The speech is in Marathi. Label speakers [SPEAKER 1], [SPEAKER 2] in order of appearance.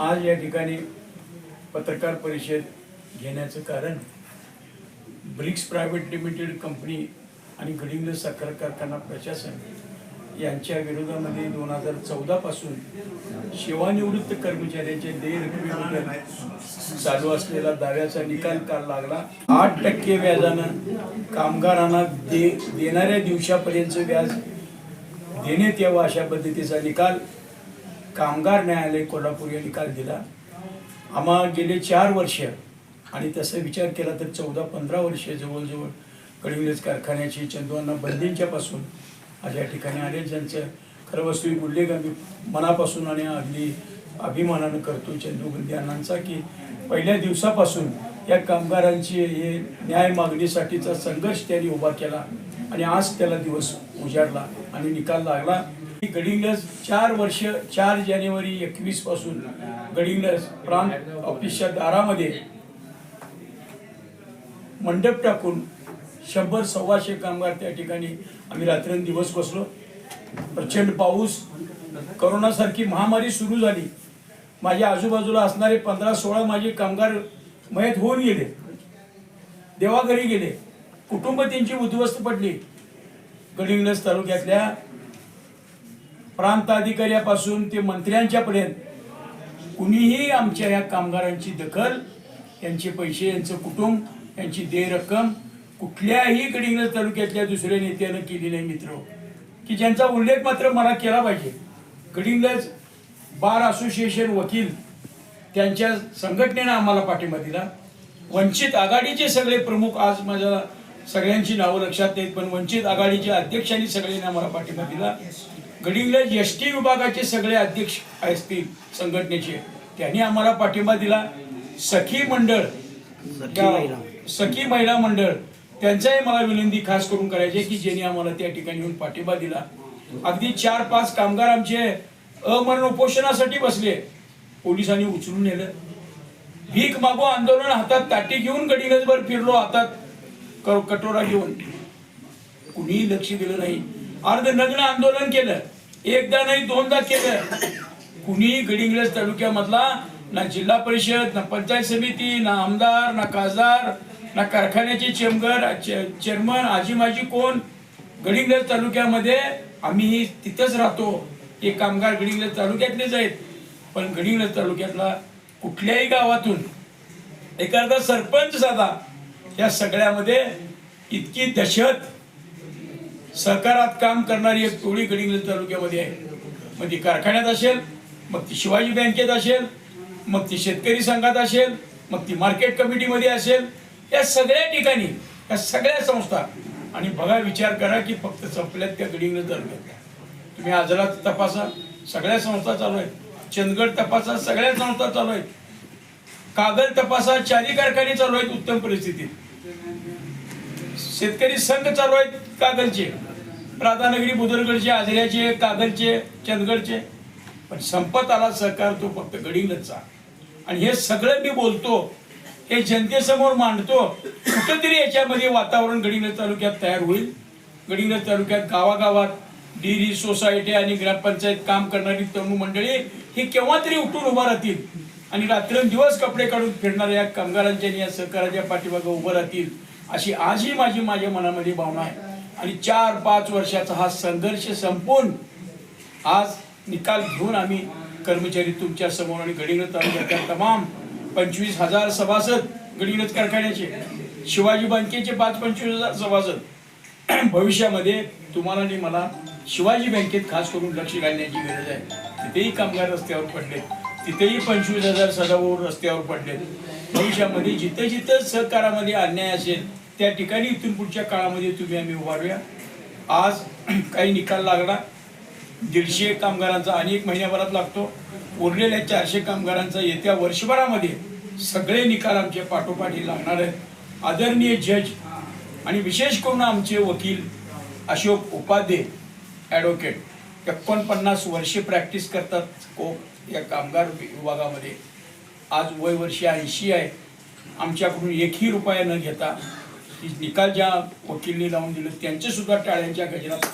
[SPEAKER 1] आज या ठिकाणी पत्रकार परिषद घेण्याचं कारण ब्रिक्स प्रायव्हेट लिमिटेड कंपनी आणि गडिंग्लज साखर कारखाना प्रशासन यांच्या विरोधामध्ये दोन हजार चौदा पासून सेवानिवृत्त कर्मचाऱ्यांचे देयरकमेबद्दल चालू असलेला दाव्याचा निकाल काल लागला. आठ टक्के व्याजानं कामगारांना दे देणाऱ्या दिवसापर्यंतचं व्याज देण्यात यावं अशा पद्धतीचा निकाल कामगार न्यायालय कोल्हापूर या निकाल दिला. आम्हा गेले चार वर्ष आणि तसं विचार केला तर चौदा पंधरा वर्ष जवळजवळ कडविलेज कारखान्याची चंदवांना बंदींच्यापासून अशा आज या ठिकाणी आले. ज्यांचं खरं वास्तविक उल्लेख आम्ही मनापासून आणि अगदी अभिमानानं करतो चंदू बंदी अण्णांचा की पहिल्या दिवसापासून या कामगारांची हे न्याय मागणीसाठीचा संघर्ष त्यांनी उभा केला आणि आज त्याला दिवस उजाडला आणि निकाल लागला. गडिंगलस चार वर्ष चार जानेवारी एकवीसपासून गडिंग्लज प्रांत ऑफिसच्या दारामध्ये मंडप टाकून शंभर सव्वाशे कामगार त्या ठिकाणी आम्ही रात्रंदिवस बसलो. प्रचंड पाऊस. करोनासारखी महामारी सुरू झाली. माझ्या आजूबाजूला असणारे पंधरा सोळा माझे कामगार मयत होऊन गेले. देवाघरी गेले. कुटुंब त्यांची उद्ध्वस्त पडली. गडिंगलस तालुक्यातल्या प्रांत अधिकाऱ्यापासून ते मंत्र्यांच्यापर्यंत कुणीही आमच्या या कामगारांची दखल यांचे पैसे यांचं कुटुंब यांची देय रक्कम कुठल्याही गडिंग्लज तालुक्यातल्या दुसऱ्या नेत्यानं केली नाही मित्र. की ज्यांचा उल्लेख मात्र मला केला पाहिजे. गडिंग्लज बार असोसिएशन वकील त्यांच्या संघटनेनं आम्हाला पाठिंबा दिला. वंचित आघाडीचे सगळे प्रमुख आज माझ्या सगळ्यांची नावं लक्षात नाहीत पण वंचित आघाडीच्या अध्यक्षांनी सगळ्यांनी आम्हाला पाठिंबा दिला. गडिंग्लज एस टी विभागाचे सगळे अध्यक्ष असतील संघटनेचे त्यांनी आम्हाला पाठिंबा दिला. सखी मंडळ सखी महिला. मंडळ त्यांचाही मला विनंती खास करून करायची की ज्यांनी आम्हाला त्या ठिकाणी येऊन पाठिंबा दिला. अगदी चार पाच कामगार आमचे अमरण उपोषणासाठी बसले. पोलिसांनी उचलून नेलं. भीक मागो आंदोलन हातात ताटी घेऊन गडिंगजभर फिरलो हातात. कटोरा घेऊन. कुणीही लक्ष दिलं नाही. अर्धनग्न आंदोलन केलं. एकदा नाही दोनदा केलं. कुणीही गडिंग्लज तालुक्यामधला ना जिल्हा परिषद ना पंचायत समिती ना आमदार ना खासदार ना कारखान्याचे चेंबर चेअरमन आजी माजी कोण गडिंग्लज तालुक्यामध्ये आम्ही तिथंच राहतो. हे कामगार गडिंग्लज तालुक्यातलेच आहेत. पण गडिंग्लज तालुक्यातला कुठल्याही गावातून एखादा सरपंच साधा या सगळ्यामध्ये इतकी दहशत सहकारात काम करणारी एक टोळी गडिंग्लज तालुक्यामध्ये आहे. मग ती कारखान्यात असेल मग ती शिवाजी बँकेत असेल मग ती शेतकरी संघात असेल मग ती मार्केट कमिटीमध्ये असेल या सगळ्या ठिकाणी या सगळ्या संस्था. आणि बघा विचार करा की फक्त संपल्यात त्या गडिंग्लज तालुक्यात. तुम्ही आजला तपासा सगळ्या संस्था चालू आहेत. चंदगड तपासा सगळ्या संस्था चालू आहेत. कागद तपासा चारी कारखाने चालू आहेत उत्तम परिस्थितीत. शेतकरी संघ चालू आहेत कागलचे. राधानगरी बुदरगडचे आजऱ्याचे कागलचे चंदगडचे. पण संपत आला सहकार तो फक्त गडिंगलजचा आणि हे सगळं मी बोलतो हे जनतेसमोर मांडतो कुठंतरी याच्यामध्ये वातावरण गडिंगलज तालुक्यात तयार होईल. गडिंगलज तालुक्यात गावागावात डिरी सोसायटी आणि ग्रामपंचायत काम करणारी तरुण मंडळी ही केव्हा तरी उठून उभा राहतील? आणि रात्रंदिवस कपडे काढून फिरणाऱ्या या कामगारांच्या आणि या सहकाराच्या पाठीमागं उभं राहतील? अशी आजही माझी माझ्या मनामध्ये भावना आहे. आणि चार पाच वर्षाचा हा संघर्ष संपून आज निकाल घेऊन आम्ही कर्मचारी तुमच्यासमोर आणि गडिंग्लज तालुक्यातल्या तमाम पंचवीस हजार सभासद गडिंग्लज कारखान्याचे शिवाजी बँकेचे पाच पंचवीस हजार सभासद. भविष्यामध्ये तुम्हाला आणि मला शिवाजी बँकेत खास करून लक्ष घालण्याची गरज आहे. तिथेही कामगार रस्त्यावर पडले. तिथेही पंचवीस हजार सदाभाऊ रस्त्यावर पडले. भविष्यामध्ये जिथे जिथे सहकारामध्ये अन्याय असेल त्या ठिकाणी इथून पुढच्या काळामध्ये तुम्ही आम्ही उभारूया आज काही निकाल लागला. दीडशे कामगारांचा अनेक महिन्याभरात लागतो. उरलेल्या चारशे कामगारांचा येत्या वर्षभरामध्ये सगळे निकाल आमचे पाठोपाठी लागणार आहेत. आदरणीय जज आणि विशेष करून आमचे वकील अशोक उपाध्ये ॲडव्होकेट एकोणपन्नास वर्षे प्रॅक्टिस करतात. को या कामगार विभागामध्ये. आज वय वर्षे ऐंशी आहे. आमच्याकडून एकही रुपया न घेता निकाल ज्या वकीलने लावून दिलं त्यांचे सुद्धा टाळ्यांच्या गजरात.